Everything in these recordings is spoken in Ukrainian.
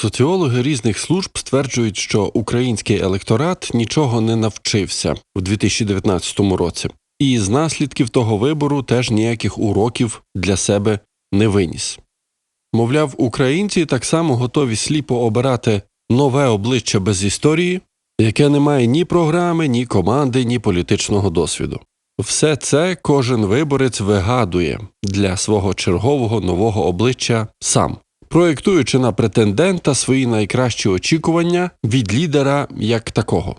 Соціологи різних служб стверджують, що український електорат нічого не навчився в 2019 році, і з наслідків того вибору теж ніяких уроків для себе не виніс. Мовляв, українці так само готові сліпо обирати нове обличчя без історії, яке не має ні програми, ні команди, ні політичного досвіду. Все це кожен виборець вигадує для свого чергового нового обличчя сам, проєктуючи на претендента свої найкращі очікування від лідера як такого.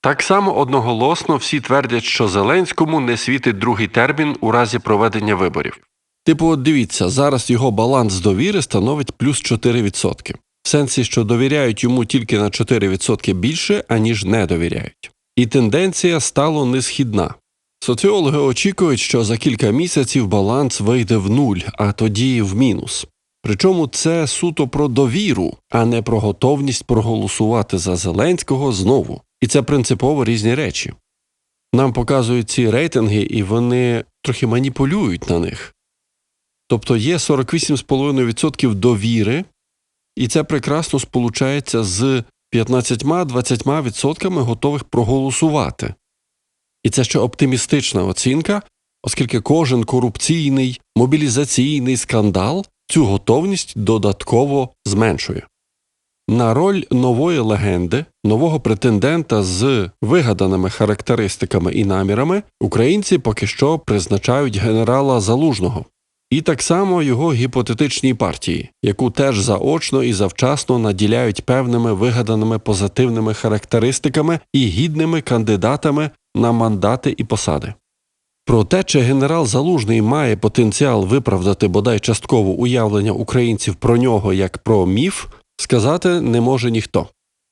Так само одноголосно всі твердять, що Зеленському не світить другий термін у разі проведення виборів. Типу, от дивіться, зараз його баланс довіри становить плюс 4%. В сенсі, що довіряють йому тільки на 4% більше, аніж не довіряють. І тенденція стало несхідна. Соціологи очікують, що за кілька місяців баланс вийде в нуль, а тоді в мінус. Причому це суто про довіру, а не про готовність проголосувати за Зеленського знову. І це принципово різні речі. Нам показують ці рейтинги, і вони трохи маніпулюють на них. Тобто є 48,5% довіри, і це прекрасно сполучається з 15-20% готових проголосувати. І це ще оптимістична оцінка, оскільки кожен корупційний мобілізаційний скандал цю готовність додатково зменшує. На роль нової легенди, нового претендента з вигаданими характеристиками і намірами українці поки що призначають генерала Залужного, і так само його гіпотетичній партії, яку теж заочно і завчасно наділяють певними вигаданими позитивними характеристиками і гідними кандидатами на мандати і посади. Про те, чи генерал Залужний має потенціал виправдати бодай частково уявлення українців про нього як про міф, сказати не може ніхто,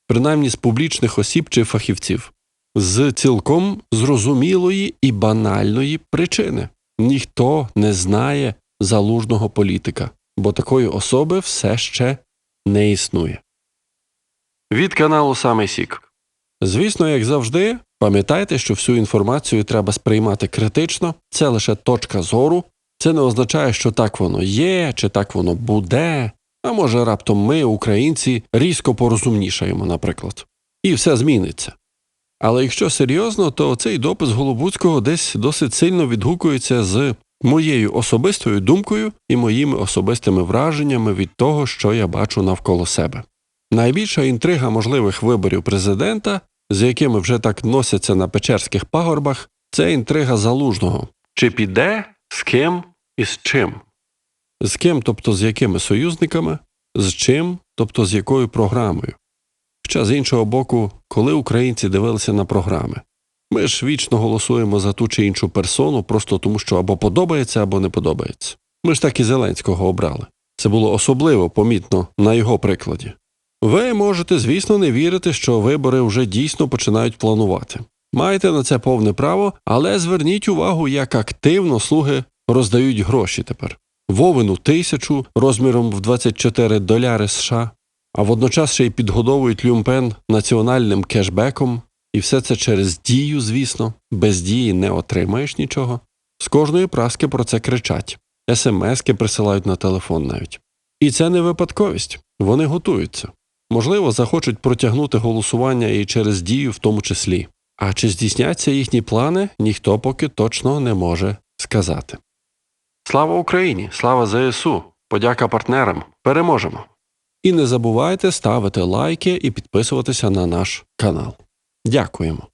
принаймні з публічних осіб чи фахівців, з цілком зрозумілої і банальної причини ніхто не знає залужного політика, бо такої особи все ще не існує. Від каналу Самий Сік. Звісно, як завжди, пам'ятайте, що всю інформацію треба сприймати критично, це лише точка зору. Це не означає, що так воно є, чи так воно буде. А може раптом ми, українці, різко порозумнішаємо, наприклад, і все зміниться. Але якщо серйозно, то цей допис Голобуцького десь досить сильно відгукується з моєю особистою думкою і моїми особистими враженнями від того, що я бачу навколо себе. Найбільша інтрига можливих виборів президента, з якими вже так носяться на печерських пагорбах, це інтрига залужного чи піде, з ким і з чим. З ким, тобто з якими союзниками, з чим, тобто з якою програмою. Хоча з іншого боку, коли українці дивилися на програми, ми ж вічно голосуємо за ту чи іншу персону, просто тому що або подобається, або не подобається. Ми ж так і Зеленського обрали. Це було особливо помітно на його прикладі. Ви можете, звісно, не вірити, що вибори вже дійсно починають планувати. Маєте на це повне право, але зверніть увагу, як активно слуги роздають гроші тепер. Вовину тисячу розміром в 24 доляри США, а водночас ще й підгодовують люмпен національним кешбеком, і все це через дію, звісно, без дії не отримаєш нічого. З кожної праски про це кричать, смски присилають на телефон навіть. І це не випадковість, вони готуються. Можливо, захочуть протягнути голосування і через дію в тому числі. А чи здійсняться їхні плани, ніхто поки точно не може сказати. Слава Україні! Слава ЗСУ! Подяка партнерам! Переможемо! І не забувайте ставити лайки і підписуватися на наш канал. Дякуємо!